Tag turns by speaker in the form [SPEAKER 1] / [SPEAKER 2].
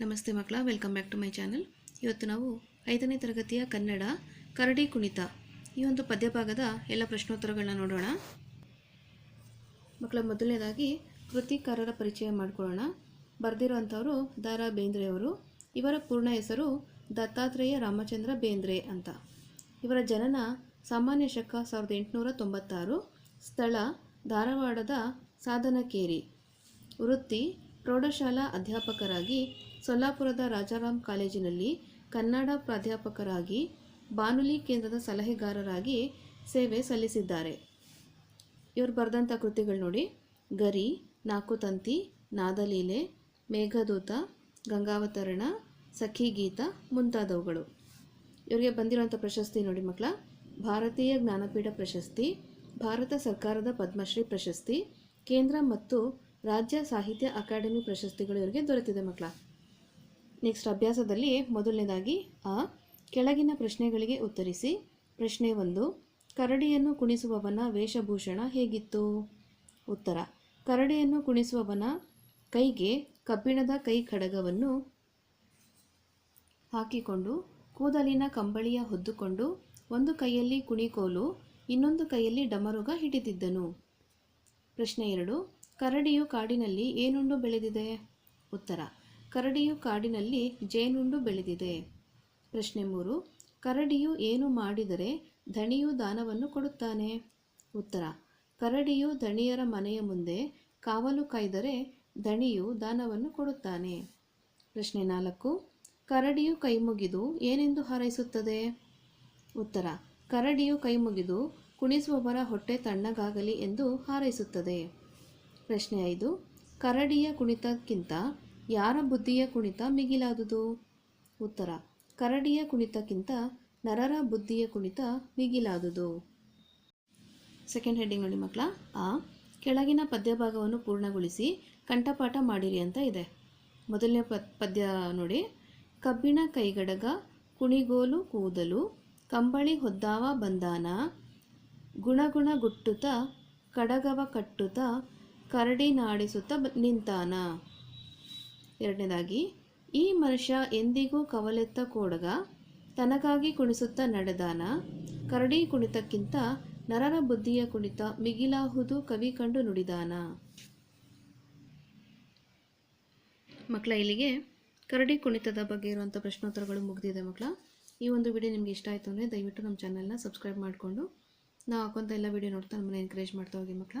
[SPEAKER 1] ನಮಸ್ತೆ ಮಕ್ಕಳ welcome back to my channel ಇವತ್ತು ನಾವು ಐದನೇ ತರಗತಿಯ ಕನ್ನಡ, ಕರಡಿ ಕುಣಿತ ಈ ಒಂದು ಪದ್ಯಭಾಗದ ಎಲ್ಲ ಪ್ರಶ್ನೋತ್ತರಗಳನ್ನ ನೋಡೋಣ. ಮಕ್ಕಳ, ಮೊದಲನೇದಾಗಿ ಕೃತಿಕಾರರ ಪರಿಚಯ ಮಾಡಿಕೊಳ್ಳೋಣ. ಬರೆದಿರುವಂಥವರು ದಾರಾ ಬೇಂದ್ರೆಯವರು ಇವರ ಪೂರ್ಣ ಹೆಸರು ದತ್ತಾತ್ರೇಯ ರಾಮಚಂದ್ರ ಬೇಂದ್ರೆ ಅಂತ. ಇವರ ಜನನ ಸಾಮಾನ್ಯ ಶಕ ಸಾವಿರದ ಎಂಟುನೂರ ತೊಂಬತ್ತಾರು. ಸ್ಥಳ ಧಾರವಾಡದ ಸಾಧನಕೇರಿ. ವೃತ್ತಿ ಪ್ರೌಢಶಾಲಾ ಅಧ್ಯಾಪಕರಾಗಿ ಸೊಲ್ಲಾಪುರದ ರಾಜಾರಾಮ್ ಕಾಲೇಜಿನಲ್ಲಿ ಕನ್ನಡ ಪ್ರಾಧ್ಯಾಪಕರಾಗಿ ಬಾನುಲಿ ಕೇಂದ್ರದ ಸಲಹೆಗಾರರಾಗಿ ಸೇವೆ ಸಲ್ಲಿಸಿದ್ದಾರೆ. ಇವರು ಬರೆದಂಥ ಕೃತಿಗಳು ನೋಡಿ. ಗರಿ ನಾಕು ತಂತಿ, ನಾದಲೀಲೆ, ಮೇಘದೂತ, ಗಂಗಾವತರಣ, ಸಖಿ ಗೀತ ಮುಂತಾದವುಗಳು. ಇವರಿಗೆ ಬಂದಿರುವಂಥ ಪ್ರಶಸ್ತಿ ನೋಡಿ ಮಕ್ಕಳ ಭಾರತೀಯ ಜ್ಞಾನಪೀಠ ಪ್ರಶಸ್ತಿ, ಭಾರತ ಸರ್ಕಾರದ ಪದ್ಮಶ್ರೀ ಪ್ರಶಸ್ತಿ, ಕೇಂದ್ರ ಮತ್ತು ರಾಜ್ಯ ಸಾಹಿತ್ಯ ಅಕಾಡೆಮಿ ಪ್ರಶಸ್ತಿಗಳು ಇವರಿಗೆ ದೊರೆತಿದೆ ಮಕ್ಕಳ. ನೆಕ್ಸ್ಟ್ ಅಭ್ಯಾಸದಲ್ಲಿ ಮೊದಲನೇದಾಗಿ ಆ, ಕೆಳಗಿನ ಪ್ರಶ್ನೆಗಳಿಗೆ ಉತ್ತರಿಸಿ. ಪ್ರಶ್ನೆ ಒಂದು, ಕರಡಿಯನ್ನು ಕುಣಿಸುವವನ ವೇಷಭೂಷಣ ಹೇಗಿತ್ತು? ಉತ್ತರ, ಕರಡಿಯನ್ನು ಕುಣಿಸುವವನ ಕೈಗೆ ಕಬ್ಬಿಣದ ಕೈ ಖಡಗವನ್ನು ಹಾಕಿಕೊಂಡು ಕೂದಲಿನ ಕಂಬಳಿಯ ಹೊದ್ದುಕೊಂಡು ಒಂದು ಕೈಯಲ್ಲಿ ಕುಣಿಕೋಲು, ಇನ್ನೊಂದು ಕೈಯಲ್ಲಿ ಡಮರುಗ ಹಿಡಿದಿದ್ದನು. ಪ್ರಶ್ನೆ ಎರಡು ಕರಡಿಯು ಕಾಡಿನಲ್ಲಿ ಏನುಂಡು ಬೆಳೆದಿದೆ? ಉತ್ತರ, ಕರಡಿಯು ಕಾಡಿನಲ್ಲಿ ಜೇನುಂಡು ಬೆಳೆದಿದೆ. ಪ್ರಶ್ನೆ ಮೂರು, ಕರಡಿಯು ಏನು ಮಾಡಿದರೆ ಧಣಿಯು ದಾನವನ್ನು ಕೊಡುತ್ತಾನೆ? ಉತ್ತರ, ಕರಡಿಯು ಧಣಿಯರ ಮನೆಯ ಮುಂದೆ ಕಾವಲು ಕಾಯ್ದರೆ ಧಣಿಯು ದಾನವನ್ನು ಕೊಡುತ್ತಾನೆ. ಪ್ರಶ್ನೆ ನಾಲ್ಕು, ಕರಡಿಯು ಕೈಮುಗಿದು ಏನೆಂದು ಹಾರೈಸುತ್ತದೆ? ಉತ್ತರ, ಕರಡಿಯು ಕೈಮುಗಿದು ಕುಣಿಸುವವರ ಹೊಟ್ಟೆ ತಣ್ಣಗಾಗಲಿ ಎಂದು ಹಾರೈಸುತ್ತದೆ. ಪ್ರಶ್ನೆ ಐದು. ಕರಡಿಯ ಕುಣಿತಕ್ಕಿಂತ ಯಾರ ಬುದ್ಧಿಯ ಕುಣಿತ ಮಿಗಿಲಾದುದು? ಉತ್ತರ. ಕರಡಿಯ ಕುಣಿತಕ್ಕಿಂತ ನರರ ಬುದ್ಧಿಯ ಕುಣಿತ ಮಿಗಿಲಾದುದು. ಸೆಕೆಂಡ್ ಹೆಡ್ಡಿಂಗ್ ನೋಡಿ ಮಕ್ಕಳ. ಆ. ಕೆಳಗಿನ ಪದ್ಯಭಾಗವನ್ನು ಪೂರ್ಣಗೊಳಿಸಿ ಕಂಠಪಾಠ ಮಾಡಿರಿ ಅಂತ ಇದೆ. ಮೊದಲನೇ ಪದ್ಯ ನೋಡಿ. ಕಬ್ಬಿಣ ಕೈಗಡಗ, ಕುಣಿಗೋಲು ಕೂದಲು, ಕಂಬಳಿ ಹೊದ್ದಾವ ಬಂದಾನ, ಗುಣಗುಣ ಗುಟ್ಟುತ, ಕಡಗವ ಕಟ್ಟುತ್ತ ಕರಡಿ ನಾಡಿಸುತ್ತ ನಿಂತಾನ. ಎರಡನೇದಾಗಿ, ಈ ಮನುಷ್ಯ ಎಂದಿಗೂ ಕವಲೆತ್ತ ಕೋಡಗ ತನಗಾಗಿ ಕುಣಿಸುತ್ತ ನಡೆದಾನ. ಕರಡಿ ಕುಣಿತಕ್ಕಿಂತ ನರರ ಬುದ್ಧಿಯ ಕುಣಿತ ಮಿಗಿಲಾಹುದು ಕವಿ ಕಂಡು ನುಡಿದಾನ. ಮಕ್ಕಳ ಇಲ್ಲಿಗೆ ಕರಡಿ ಕುಣಿತದ ಬಗ್ಗೆ ಇರುವಂಥ ಪ್ರಶ್ನೋತ್ತರಗಳು ಮುಗಿದಿದೆ ಮಕ್ಕಳ. ಈ ಒಂದು ವಿಡಿಯೋ ನಿಮಗೆ ಇಷ್ಟ ಆಯಿತು ಅಂದರೆ ದಯವಿಟ್ಟು ನಮ್ಮ ಚಾನಲ್ನ ಸಬ್ಸ್ಕ್ರೈಬ್ ಮಾಡಿಕೊಂಡು, ನಾವು ಹಾಕೋಂಥ ಎಲ್ಲ ವಿಡಿಯೋ ನೋಡ್ತಾ ನಮ್ಮನ್ನು ಎನ್ಕರೇಜ್ ಮಾಡ್ತಾ ಹೋಗಿ ಮಕ್ಕಳ.